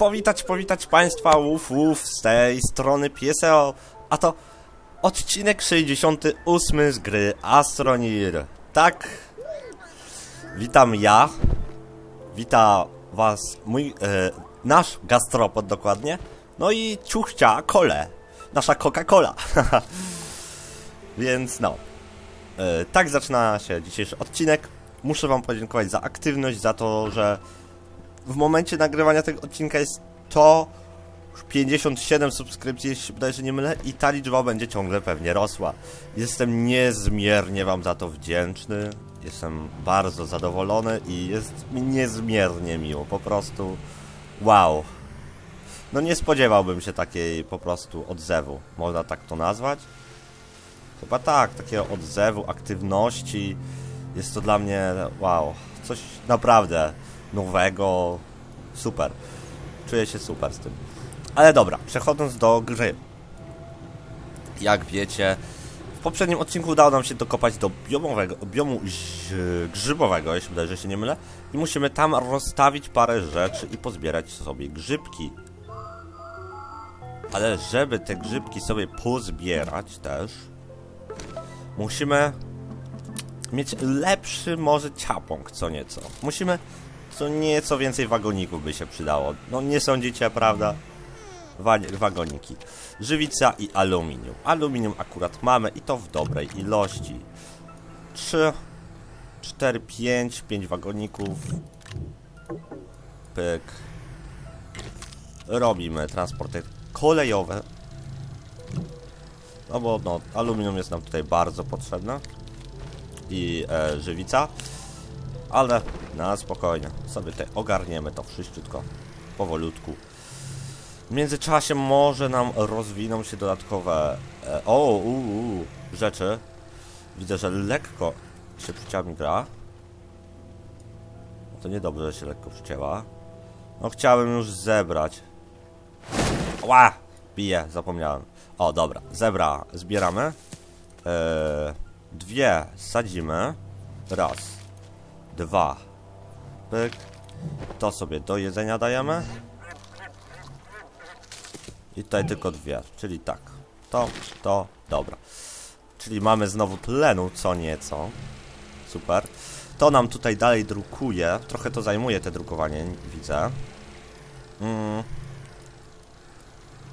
powitać, powitać Państwa, uf, uf, z tej strony PSO, a to odcinek 68 z gry Astronir. Tak, witam ja, wita Was mój, e, nasz gastropod dokładnie, no i ciuchcia kole, nasza Coca-Cola. Więc no, e, tak zaczyna się dzisiejszy odcinek. Muszę Wam podziękować za aktywność, za to, że w momencie nagrywania tego odcinka jest to już 57 subskrypcji, jeśli się nie mylę, i ta liczba będzie ciągle pewnie rosła. Jestem niezmiernie Wam za to wdzięczny. Jestem bardzo zadowolony i jest mi niezmiernie miło. Po prostu wow. No nie spodziewałbym się takiej po prostu odzewu. Można tak to nazwać? Chyba tak, takiego odzewu, aktywności. Jest to dla mnie wow. Coś naprawdę nowego. Super. Czuję się super z tym. Ale dobra, przechodząc do gry. Jak wiecie, w poprzednim odcinku udało nam się dokopać do biomowego, biomu grzybowego, jeśli wydaje, że się nie mylę. I musimy tam rozstawić parę rzeczy i pozbierać sobie grzybki. Ale żeby te grzybki sobie pozbierać też, musimy mieć lepszy może ciapąg co nieco. Musimy co nieco więcej wagoników by się przydało. No nie sądzicie, prawda? Wa wagoniki. Żywica i aluminium. Aluminium akurat mamy i to w dobrej ilości. 3, 4, 5, 5 wagoników. Pyk. Robimy transporty kolejowe. No bo no, aluminium jest nam tutaj bardzo potrzebne. I e, żywica. Ale na spokojnie. Sobie tutaj ogarniemy to wszystko powolutku. W międzyczasie może nam rozwiną się dodatkowe e, o, u, u, rzeczy. Widzę, że lekko się przycięła mi gra. To niedobrze, że się lekko przycięła. No chciałem już zebrać. Ła! Bije, zapomniałem. O, dobra, zebra zbieramy. E, dwie sadzimy. Raz. Dwa. Pyk. To sobie do jedzenia dajemy. I tutaj tylko dwie, czyli tak. To, to, dobra. Czyli mamy znowu tlenu co nieco. Super. To nam tutaj dalej drukuje. Trochę to zajmuje te drukowanie, widzę. Mm.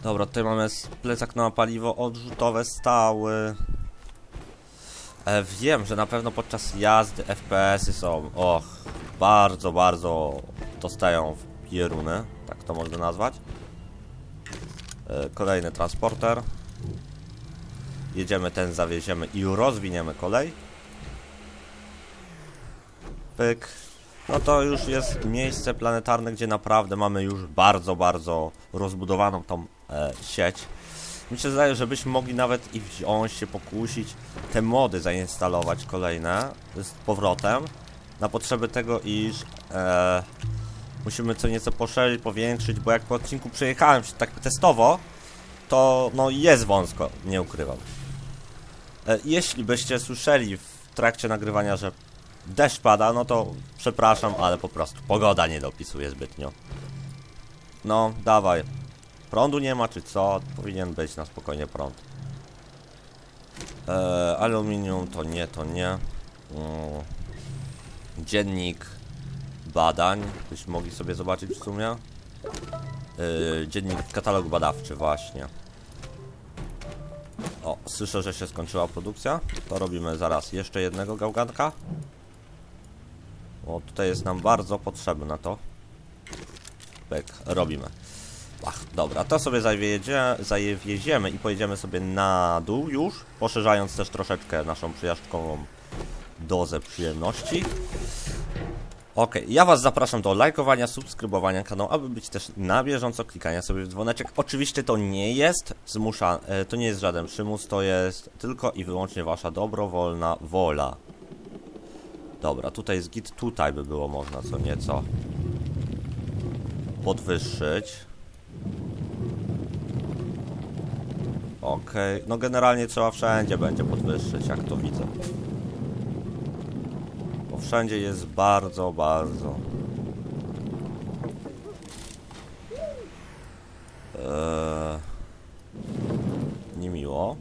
Dobra, tutaj mamy plecak na paliwo odrzutowe stały. E, wiem, że na pewno podczas jazdy FPS-y są, och, bardzo, bardzo dostają w tak to można nazwać. E, kolejny transporter. Jedziemy ten, zawieziemy i rozwiniemy kolej. Pyk. No to już jest miejsce planetarne, gdzie naprawdę mamy już bardzo, bardzo rozbudowaną tą e, sieć. Mi się zdaje, że byśmy mogli nawet i wziąć się pokusić, te mody zainstalować kolejne z powrotem na potrzeby tego, iż e, musimy co nieco poszerzyć, powiększyć, bo jak po odcinku przejechałem się tak testowo, to no jest wąsko, nie ukrywam. E, jeśli byście słyszeli w trakcie nagrywania, że deszcz pada, no to przepraszam, ale po prostu pogoda nie dopisuje zbytnio. No, dawaj. Prądu nie ma, czy co? Powinien być na spokojnie prąd. E, aluminium to nie, to nie. Mm. Dziennik badań, byśmy mogli sobie zobaczyć w sumie. Yy, dziennik, katalog badawczy, właśnie. O, słyszę, że się skończyła produkcja. To robimy zaraz jeszcze jednego gałganka. O, tutaj jest nam bardzo potrzebne to. Pyk, robimy. Ach, dobra, to sobie zawiezie, zawieziemy i pojedziemy sobie na dół już, poszerzając też troszeczkę naszą przyjażdżkową dozę przyjemności. Okej, ja Was zapraszam do lajkowania, subskrybowania kanału, aby być też na bieżąco, klikania sobie w dzwoneczek. Oczywiście to nie jest zmusza, e, to nie jest żaden przymus, to jest tylko i wyłącznie Wasza dobrowolna wola. Dobra, tutaj jest git, tutaj by było można co nieco podwyższyć. Okej, no generalnie trzeba wszędzie będzie podwyższyć, jak to widzę. Bo wszędzie jest bardzo, bardzo Eee, niemiło.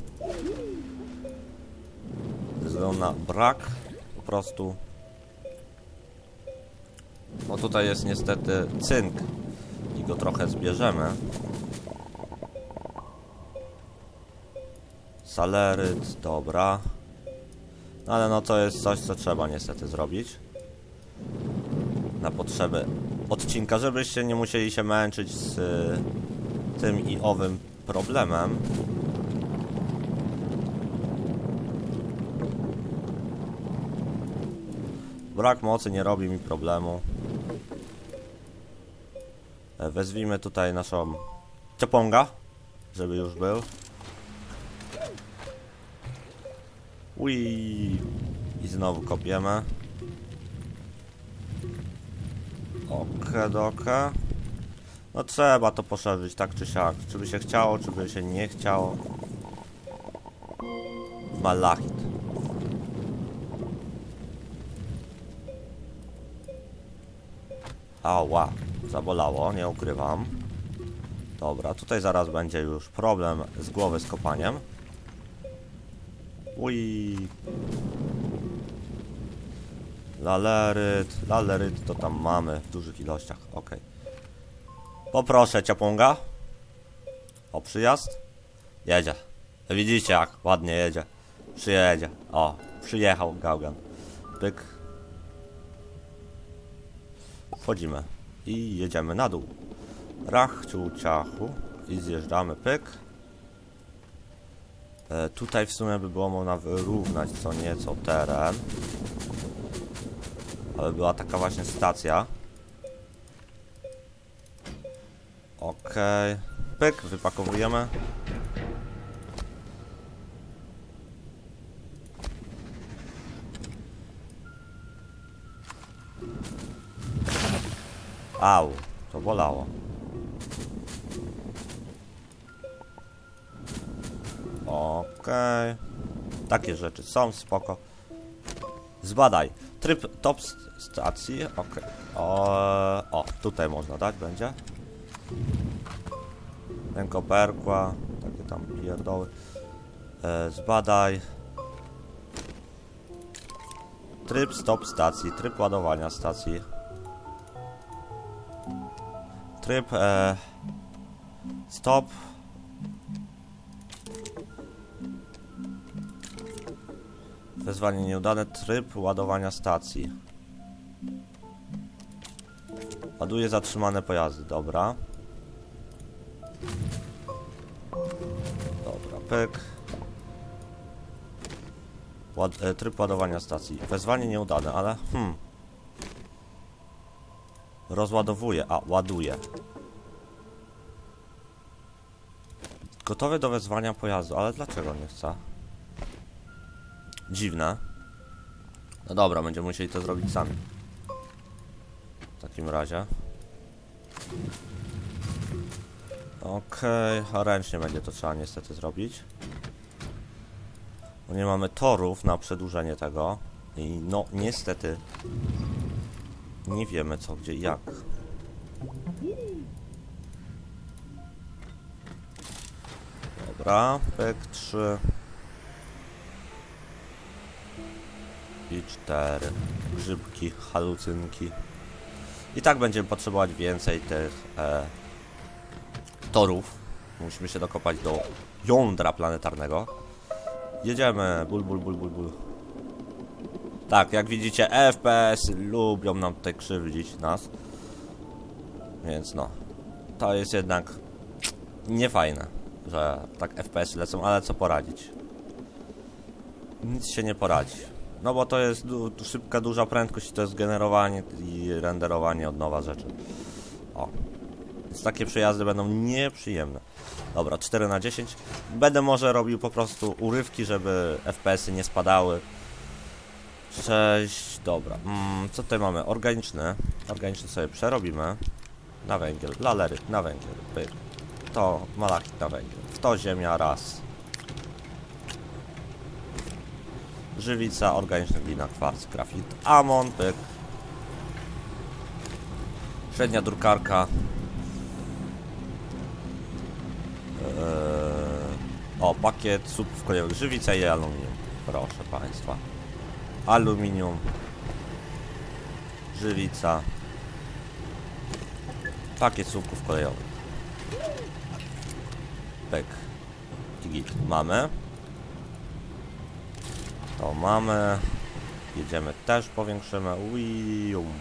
Ze względu na brak po prostu. No tutaj jest niestety cynk i go trochę zbierzemy. Saleryt, dobra. No ale no to jest coś, co trzeba niestety zrobić. Na potrzeby odcinka, żebyście nie musieli się męczyć z y, tym i owym problemem. Brak mocy nie robi mi problemu. E, Wezwijmy tutaj naszą ciaponga, żeby już był. Ui. I znowu kopiemy. Okedoke. No trzeba to poszerzyć tak czy siak. Czy by się chciało, czy by się nie chciało. Malachit. Ała, zabolało, nie ukrywam. Dobra, tutaj zaraz będzie już problem z głowy z kopaniem. Ui. Laleryt, laleryt to tam mamy w dużych ilościach, ok. Poproszę ciaponga. O, przyjazd. Jedzie. Widzicie jak ładnie jedzie. Przyjedzie. O, przyjechał Gaugan. Pyk. Wchodzimy. I jedziemy na dół. Rachciu ciachu. I zjeżdżamy, pyk. E, tutaj w sumie by było można wyrównać co nieco teren. Ale była taka właśnie stacja. Okej. Pyk, wypakowujemy. Au, to bolało. Okej. Takie rzeczy są, spoko. Zbadaj. Tryb top st- stacji. Okej. O, o, tutaj można dać będzie. Rękoperkła. Takie tam pierdoły. E, zbadaj. Tryb stop stacji. Tryb ładowania stacji. Tryb e, stop. Wezwanie nieudane. Tryb ładowania stacji. Ładuje zatrzymane pojazdy. Dobra. Dobra, pyk. Ład, e, tryb ładowania stacji. Wezwanie nieudane, ale hmm. Rozładowuje, a ładuje. Gotowy do wezwania pojazdu, ale dlaczego nie chce? Dziwne. No dobra, będziemy musieli to zrobić sami. W takim razie. Okej, a ręcznie będzie to trzeba niestety zrobić. Bo nie mamy torów na przedłużenie tego. I no, niestety nie wiemy co, gdzie i jak. Dobra, pek 3 i 4 grzybki, halucynki. I tak będziemy potrzebować więcej tych e, torów. Musimy się dokopać do jądra planetarnego. Jedziemy, ból, ból, ból, ból, ból. Tak, jak widzicie, FPS lubią nam tutaj krzywdzić nas. Więc no, to jest jednak niefajne, że tak FPS lecą, ale co poradzić. Nic się nie poradzi. No bo to jest du szybka, duża prędkość, to jest generowanie i renderowanie od nowa rzeczy. O. Więc takie przejazdy będą nieprzyjemne. Dobra, 4 na 10. Będę może robił po prostu urywki, żeby FPS-y nie spadały. 6, dobra. Mm, co tutaj mamy? Organiczny. Organiczny sobie przerobimy. Na węgiel. Lalery na węgiel. Pyk. To malachit na węgiel. W to ziemia raz. Żywica, organiczna glina, kwarc, grafit, amon, pyk. Średnia drukarka. pakiet słupów kolejowych, żywica i aluminium. Proszę Państwa. Aluminium. Żywica. Pakiet słupków kolejowych. Pyk. I git. Mamy. Mamy. Jedziemy też powiększymy. Uium.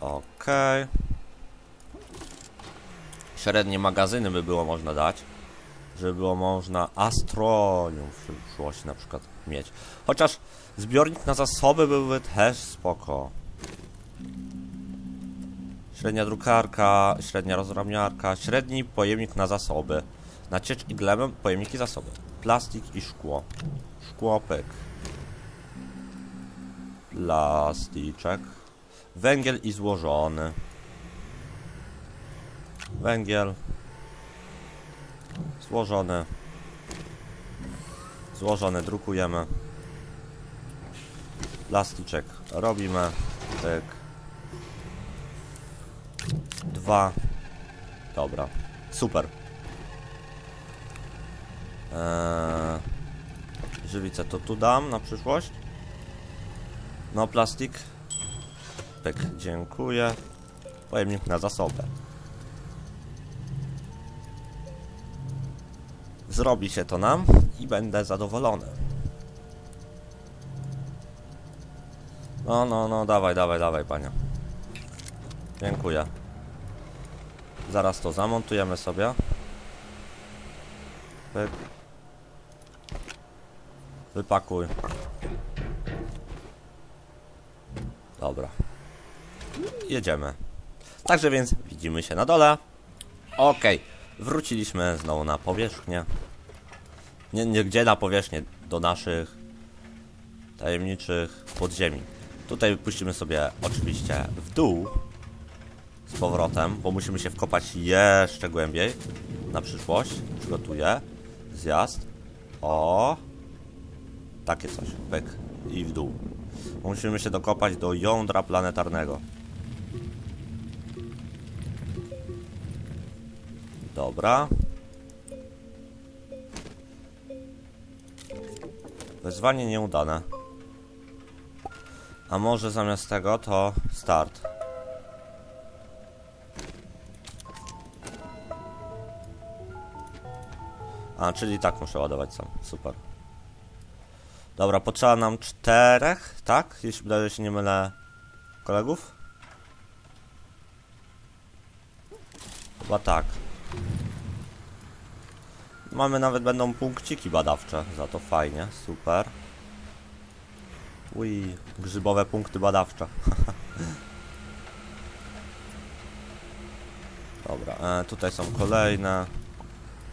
Okej. Średnie magazyny by było można dać. Żeby było można astronium w przyszłości na przykład mieć. Chociaż zbiornik na zasoby byłby też spoko. Średnia drukarka, średnia rozramiarka, średni pojemnik na zasoby. Na ciecz i glebę pojemniki zasoby. Plastik i szkło. Szkło pyk. Plasticzek. Węgiel i złożony. Węgiel. Złożony. Złożony, drukujemy. Plasticzek robimy. Pyk. Dwa. Dobra. Super. Eee, żywicę to tu dam na przyszłość. No plastik. Pyk, dziękuję. Pojemnik na zasobę. Zrobi się to nam i będę zadowolony. No, no, no, dawaj, dawaj, dawaj, panie. Dziękuję. Zaraz to zamontujemy sobie. Pyk. Wypakuj. Dobra. Jedziemy. Także więc widzimy się na dole. Okej. Wróciliśmy znowu na powierzchnię. Nie, nie gdzie na powierzchnię, do naszych tajemniczych podziemi. Tutaj puścimy sobie oczywiście w dół z powrotem, bo musimy się wkopać jeszcze głębiej na przyszłość. Przygotuję zjazd. O, takie coś. Pyk i w dół. Musimy się dokopać do jądra planetarnego. Dobra. Wyzwanie nieudane. A może zamiast tego to start. A, czyli tak muszę ładować sam. Super. Dobra, potrzeba nam czterech, tak? Jeśli wydaje się nie mylę kolegów? Chyba tak. Mamy nawet będą punkciki badawcze, za to fajnie, super. Ui, grzybowe punkty badawcze. Dobra, e, tutaj są kolejne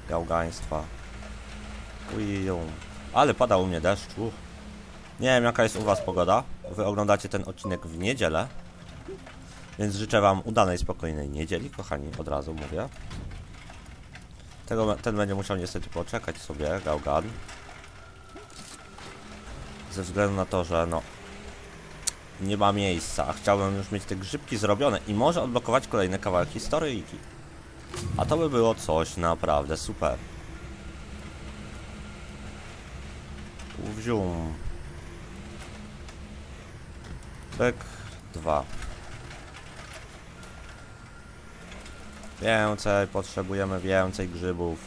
gałgaństwa. Uiją. Ale pada u mnie deszcz. Uch. Nie wiem jaka jest u was pogoda. Wy oglądacie ten odcinek w niedzielę. Więc życzę wam udanej, spokojnej niedzieli, kochani, od razu mówię. Tego, ten będzie musiał niestety poczekać sobie, Gaugan. Ze względu na to, że no... Nie ma miejsca, a chciałbym już mieć te grzybki zrobione i może odblokować kolejny kawałek historyjki. A to by było coś naprawdę super. Wzium. Pyk. Dwa. Więcej, potrzebujemy więcej grzybów.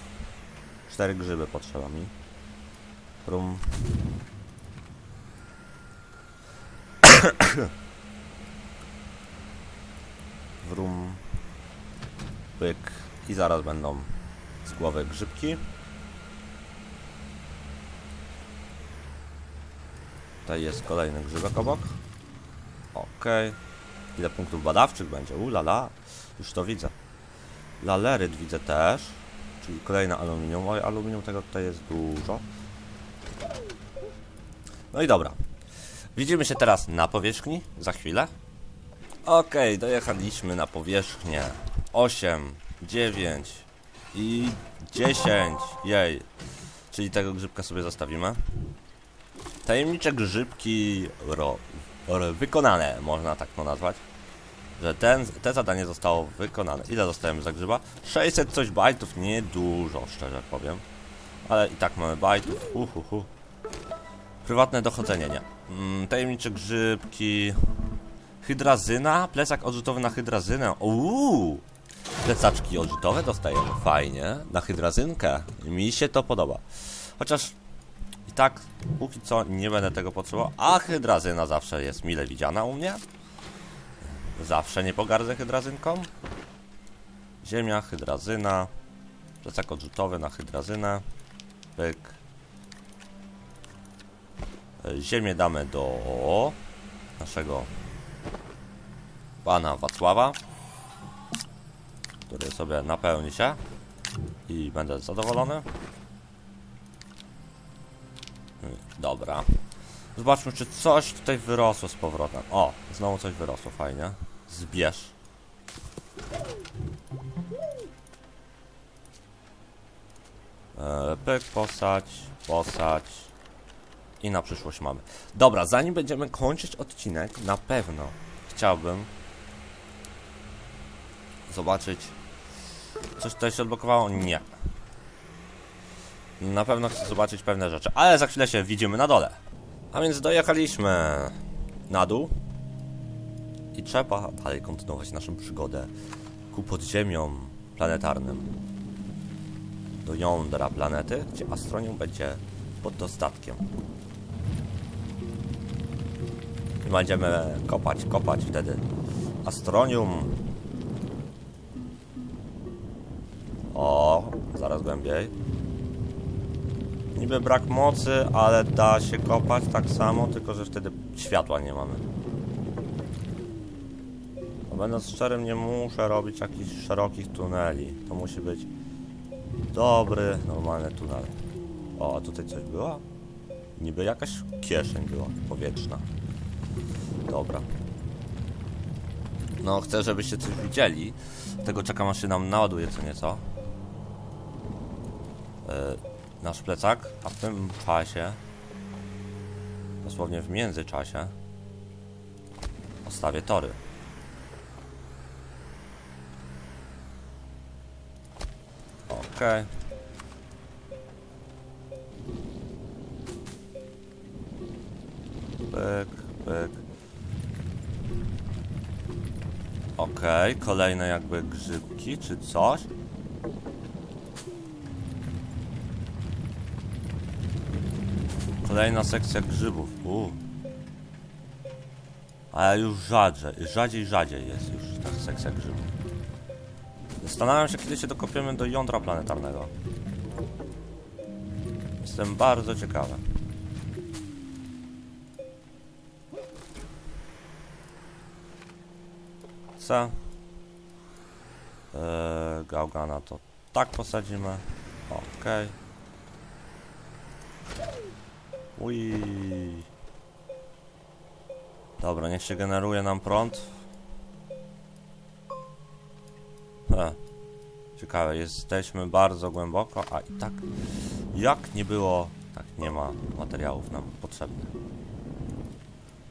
Cztery grzyby potrzeba mi. Rum. Wrum. Pyk. I zaraz będą z głowy grzybki. Tutaj jest kolejny grzybek obok. Okej. Ile punktów badawczych będzie? Ulala. Już to widzę. Laleryt widzę też. Czyli kolejne aluminium. Oj, aluminium tego tutaj jest dużo. No i dobra. Widzimy się teraz na powierzchni. Za chwilę. Okej, dojechaliśmy na powierzchnię. 8, 9 i 10. Jej. Czyli tego grzybka sobie zostawimy. Tajemnicze grzybki ro, ro, wykonane, można tak to nazwać. że ten, te zadanie zostało wykonane. Ile dostajemy za grzyba? 600 coś bajtów, nie dużo, szczerze powiem. Ale i tak mamy bajtów. Uhuhu. Prywatne dochodzenie, nie. Mm, tajemnicze grzybki. Hydrazyna, plecak odrzutowy na hydrazynę. Uuu! Plecaczki odrzutowe dostajemy. Fajnie. Na hydrazynkę. Mi się to podoba. Chociaż i tak póki co nie będę tego potrzebował. A hydrazyna zawsze jest mile widziana u mnie. Zawsze nie pogardzę hydrazynką. Ziemia, hydrazyna. Plecak odrzutowy na hydrazynę. Pyk. Ziemię damy do naszego pana Wacława, który sobie napełni się i będę zadowolony. Dobra. Zobaczmy, czy coś tutaj wyrosło z powrotem. O, znowu coś wyrosło, fajnie. Zbierz. E, pyk, posadź, posadź. I na przyszłość mamy. Dobra, zanim będziemy kończyć odcinek, na pewno chciałbym zobaczyć. Coś tutaj się odblokowało? Nie. Na pewno chcę zobaczyć pewne rzeczy, ale za chwilę się widzimy na dole. A więc dojechaliśmy na dół i trzeba dalej kontynuować naszą przygodę ku podziemiom planetarnym. Do jądra planety, gdzie astronium będzie pod dostatkiem. I będziemy kopać, kopać wtedy astronium. O, zaraz głębiej. Niby brak mocy, ale da się kopać tak samo, tylko że wtedy światła nie mamy. A będąc szczerym, nie muszę robić jakichś szerokich tuneli. To musi być dobry, normalny tunel. O, a tutaj coś było? Niby jakaś kieszeń była powietrzna. Dobra. No, chcę, żebyście coś widzieli. Tego czekam, aż się nam naładuje co nieco. Yy, nasz plecak, a w tym czasie, dosłownie w międzyczasie, postawię tory. Okej. Pyk, pyk. Okej, kolejne jakby grzybki czy coś. Kolejna sekcja grzybów. U. Ale już rzadziej, rzadziej, rzadziej jest już ta sekcja grzybów. Zastanawiam się, kiedy się dokopiemy do jądra planetarnego. Jestem bardzo ciekawy. Co? Eee, to tak posadzimy. Okej. Ui. Dobra, niech się generuje nam prąd. He. Ciekawe, jesteśmy bardzo głęboko, a i tak jak nie było, tak nie ma materiałów nam potrzebnych.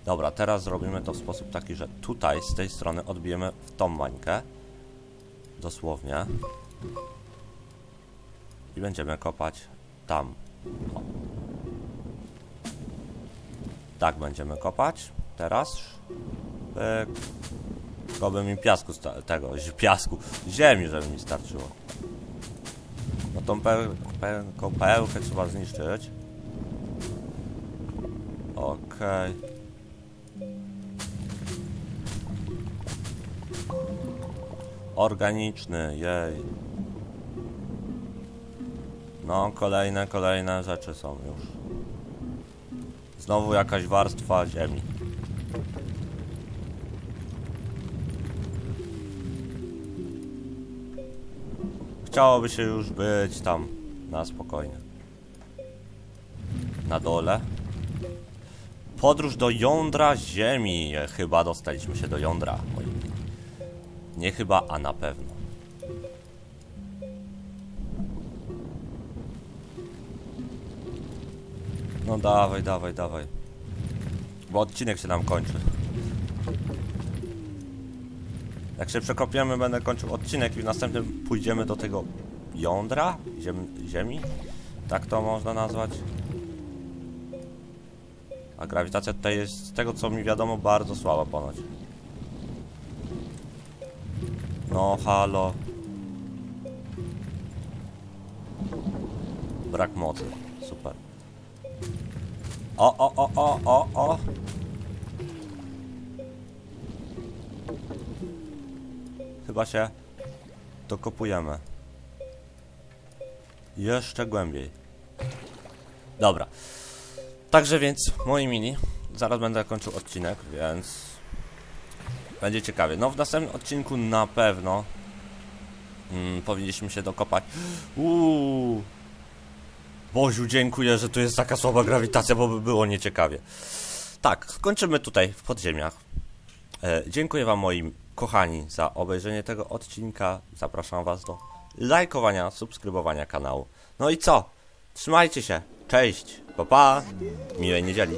Dobra, teraz zrobimy to w sposób taki, że tutaj z tej strony odbijemy w tą mańkę. Dosłownie. I będziemy kopać tam. O. Tak będziemy kopać. Teraz. Pyk. Tylko by mi piasku tego, piasku, ziemi, żeby mi starczyło. No tą pe pe kopełkę trzeba zniszczyć. Okej. Organiczny, jej. No, kolejne, kolejne rzeczy są już. Znowu jakaś warstwa ziemi. Chciałoby się już być tam na spokojnie. Na dole. Podróż do jądra Ziemi. Chyba dostaliśmy się do jądra. Nie chyba, a na pewno. No dawaj, dawaj, dawaj. Bo odcinek się nam kończy. Jak się przekopiemy, będę kończył odcinek i w następnym pójdziemy do tego jądra Ziem, ziemi. Tak to można nazwać. A grawitacja tutaj jest, z tego co mi wiadomo, bardzo słaba ponoć. No, halo. Brak mocy. O, o, o, o, o, o. Chyba się dokopujemy. Jeszcze głębiej. Dobra. Także więc, moi mini, zaraz będę kończył odcinek, więc będzie ciekawie. No w następnym odcinku na pewno mm, powinniśmy się dokopać. Uuu. Boziu, dziękuję, że tu jest taka słaba grawitacja, bo by było nieciekawie. Tak, skończymy tutaj w podziemiach. E, dziękuję Wam, moi kochani, za obejrzenie tego odcinka. Zapraszam Was do lajkowania, subskrybowania kanału. No i co? Trzymajcie się. Cześć. Pa, pa. Miłej niedzieli.